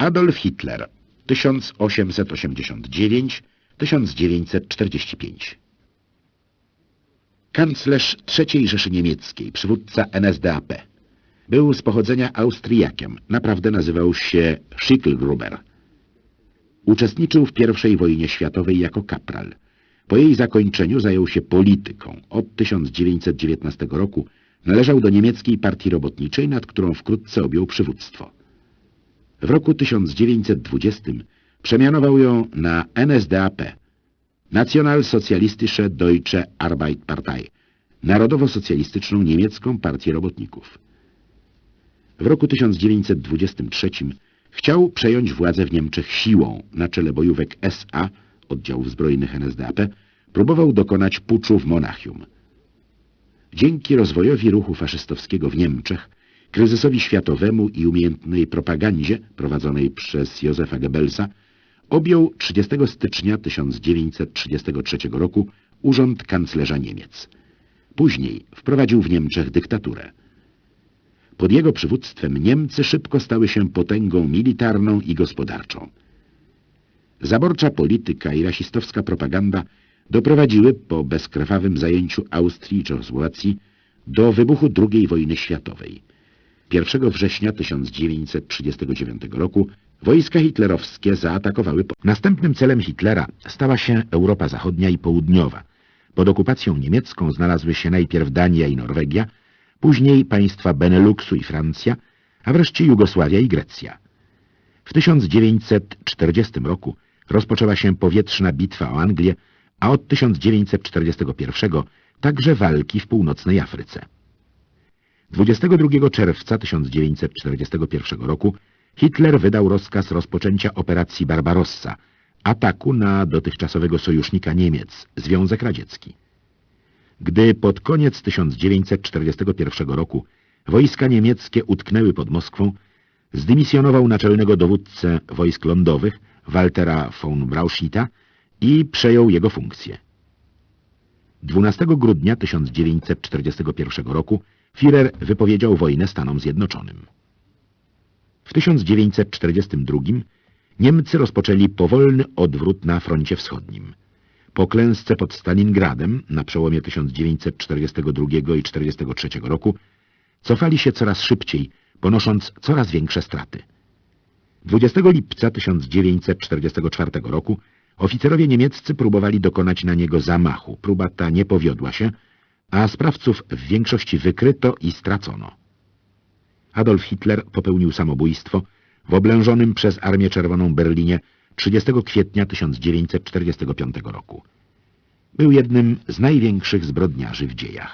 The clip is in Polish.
Adolf Hitler 1889-1945 Kanclerz III Rzeszy Niemieckiej, przywódca NSDAP. Był z pochodzenia Austriakiem, naprawdę nazywał się Schicklgruber. Uczestniczył w I wojnie światowej jako kapral. Po jej zakończeniu zajął się polityką. Od 1919 roku należał do niemieckiej partii robotniczej, nad którą wkrótce objął przywództwo. W roku 1920 przemianował ją na NSDAP, Nationalsozialistische Deutsche Arbeiterpartei, Narodowo-Socjalistyczną Niemiecką Partię Robotników. W roku 1923 chciał przejąć władzę w Niemczech siłą. Na czele bojówek SA, oddziałów zbrojnych NSDAP, próbował dokonać puczu w Monachium. Dzięki rozwojowi ruchu faszystowskiego w Niemczech, kryzysowi światowemu i umiejętnej propagandzie prowadzonej przez Józefa Goebbelsa, objął 30 stycznia 1933 roku urząd kanclerza Niemiec. Później wprowadził w Niemczech dyktaturę. Pod jego przywództwem Niemcy szybko stały się potęgą militarną i gospodarczą. Zaborcza polityka i rasistowska propaganda doprowadziły po bezkrwawym zajęciu Austrii i Czechosłowacji do wybuchu II wojny światowej. 1 września 1939 roku wojska hitlerowskie zaatakowały. Po... Następnym celem Hitlera stała się Europa Zachodnia i Południowa. Pod okupacją niemiecką znalazły się najpierw Dania i Norwegia, później państwa Beneluxu i Francja, a wreszcie Jugosławia i Grecja. W 1940 roku rozpoczęła się powietrzna bitwa o Anglię, a od 1941 także walki w północnej Afryce. 22 czerwca 1941 roku Hitler wydał rozkaz rozpoczęcia operacji Barbarossa, ataku na dotychczasowego sojusznika Niemiec, Związek Radziecki. Gdy pod koniec 1941 roku wojska niemieckie utknęły pod Moskwą, zdymisjonował naczelnego dowódcę wojsk lądowych Waltera von Brauschita i przejął jego funkcję. 12 grudnia 1941 roku Führer wypowiedział wojnę Stanom Zjednoczonym. W 1942 Niemcy rozpoczęli powolny odwrót na froncie wschodnim. Po klęsce pod Stalingradem na przełomie 1942 i 1943 roku cofali się coraz szybciej, ponosząc coraz większe straty. 20 lipca 1944 roku oficerowie niemieccy próbowali dokonać na niego zamachu. Próba ta nie powiodła się, a sprawców w większości wykryto i stracono. Adolf Hitler popełnił samobójstwo w oblężonym przez Armię Czerwoną Berlinie 30 kwietnia 1945 roku. Był jednym z największych zbrodniarzy w dziejach.